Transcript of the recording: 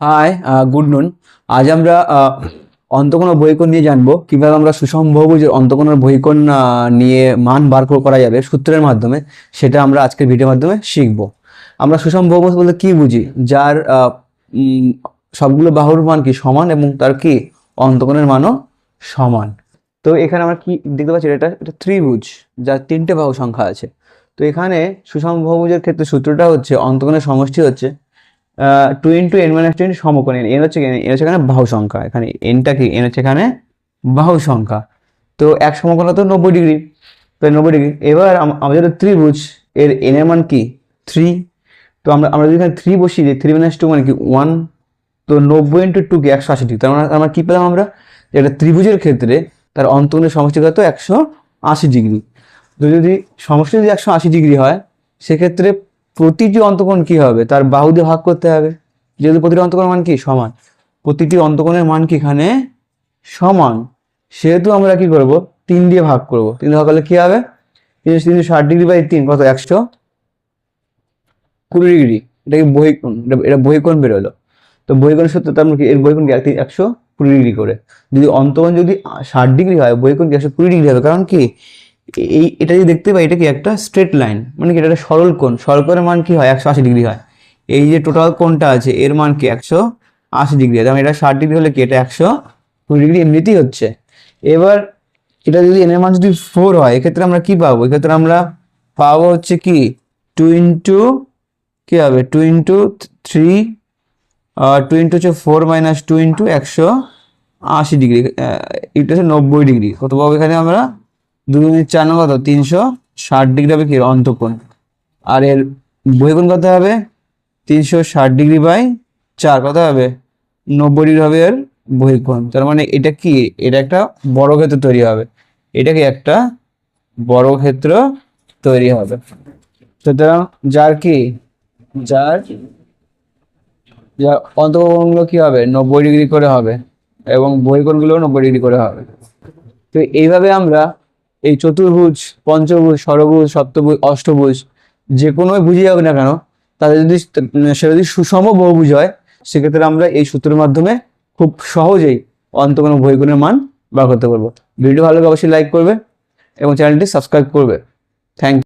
Hi good নুন আজ আমরা আহ, অন্তকোণ বহিকোণ নিয়ে জানব। কীভাবে আমরা সুষমভুজের অন্তকোণ আর বহিকোণ নিয়ে মান বার করা যাবে সূত্রের মাধ্যমে সেটা আমরা আজকের ভিডিওর মাধ্যমে শিখব। আমরা সুষমভুজ বলতে কি বুঝি? যার সবগুলো বাহুর মান কি সমান এবং তার কি অন্তকোণের মানও সমান? তো এখানে আমরা কি দেখতে পাচ্ছি? এটা এটা ত্রিভুজ যার তিনটে বাহু সংখ্যা আছে। তো এখানে সুষমভুজের ক্ষেত্রে সূত্রটা হচ্ছে অন্তকোণের সমষ্টি হচ্ছে two into n minus two into সমকোণ। এন হচ্ছে? এন হচ্ছে এখানে বাহু সংখ্যা। এখানে এনটা কি? এন হচ্ছে এখানে বাহু সংখ্যা। তো এক সমকোণ তো নব্বই ডিগ্রি। তো নব্বই ডিগ্রি। এবার আম- আমাদের ত্রিভুজ, এর এন এর মান কি? থ্রি তো আমরা আমরা যদি এখানে থ্রি বসিয়ে দিই থ্রি মাইনাস টু মানে কি? ওয়ান তো নব্বই ইন্টু টু কি? একশো আশি ডিগ্রি। তার মানে আমরা কী পেলাম আমরা? যে একটা ত্রিভুজের ক্ষেত্রে তার অন্তনের সমষ্টি কত? একশো আশি ডিগ্রি। তো যদি সমষ্টি যদি একশো আশি ডিগ্রি হয়, সেক্ষেত্রে প্রতিটি অন্তকোণ কি হবে? তার বাহু দিয়ে ভাগ করতে হবে। যেহেতু প্রতিটি অন্তকোণের মান কি? সমান। প্রতিটি অন্তকোণের মান কি এখানে? সমান। সেহেতু আমরা কি করব? তিন দিয়ে ভাগ করব। তিন দিয়ে ভাগ করলে কি হবে? তিনশো তিনশো ষাট ডিগ্রি বাই তিন, কত? একশো কুড়ি ডিগ্রি। এটা কি বহিকোণ? এটা- বহিকোণ বেরোলো তো বহিকোণ সূত্র তার মানে কি? এর বহিকোণ কি? একশো কুড়ি ডিগ্রি করে। যদি অন্তকোণ যদি ষাট ডিগ্রি হয়, বহিকোণ কি একশো কুড়ি ডিগ্রি হবে? কারণ কি? এই এটা যদি দেখতে পাই, এটা কি একটা স্ট্রেট লাইন মানে কি এটা একটা সরল কোণ? সরল কোণের মান কি হয়? একশো আশি ডিগ্রি হয়। এই যে টোটাল কোণটা আছে, এর মান কি? একশো আশি ডিগ্রি তার মানে এটা ষাট ডিগ্রি হলে কি? এটা একশো কুড়ি ডিগ্রি এমনিতেই হচ্ছে। এবার এটা যদি এন এর মান যদি ফোর হয়, এক্ষেত্রে আমরা কি পাবো? এক্ষেত্রে আমরা পাবো হচ্ছে কি? টু ইন্টু কি হবে? Two into three two into হচ্ছে ফোর মাইনাস টু ইন্টু একশো আশি ডিগ্রি এটা হচ্ছে নব্বই ডিগ্রি কত পাবো এখানে আমরা? দু দুগুণে চার কত? তিনশো ষাট ডিগ্রি হবে কি? অন্তকোণ। আর এর বহিকোণ কত হবে? তিনশো ষাট ডিগ্রি বাই চার। কত হবে? নব্বই ডিগ্রি হবে এর বহিকোণ। তার মানে এটা কি? এটা একটা বড় ক্ষেত্র তৈরি হবে। এটা কি একটা বড় ক্ষেত্র তৈরি হবে। সুতরাং যার কি? যার যার অন্তকোণগুলো কি হবে? নব্বই ডিগ্রি করে হবে এবং বহিকোণগুলো নব্বই ডিগ্রি করে হবে। তো এইভাবে আমরা এই চতুর্ভুজ, পঞ্চভুজ, ষড়ভুজ, সপ্তভুজ, অষ্টভুজ, যে কোনো বুঝিয়ে যাবে না কেন, তাদের যদি সেটা যদি সুষম বহুভুজ হয়, সেক্ষেত্রে আমরা এই সূত্রের মাধ্যমে খুব সহজেই অন্ত কোনো বইগুণের মান বার করতে পারব। ভিডিও ভালো অবশ্যই লাইক করবে এবং চ্যানেলটি সাবস্ক্রাইব করবে। থ্যাংক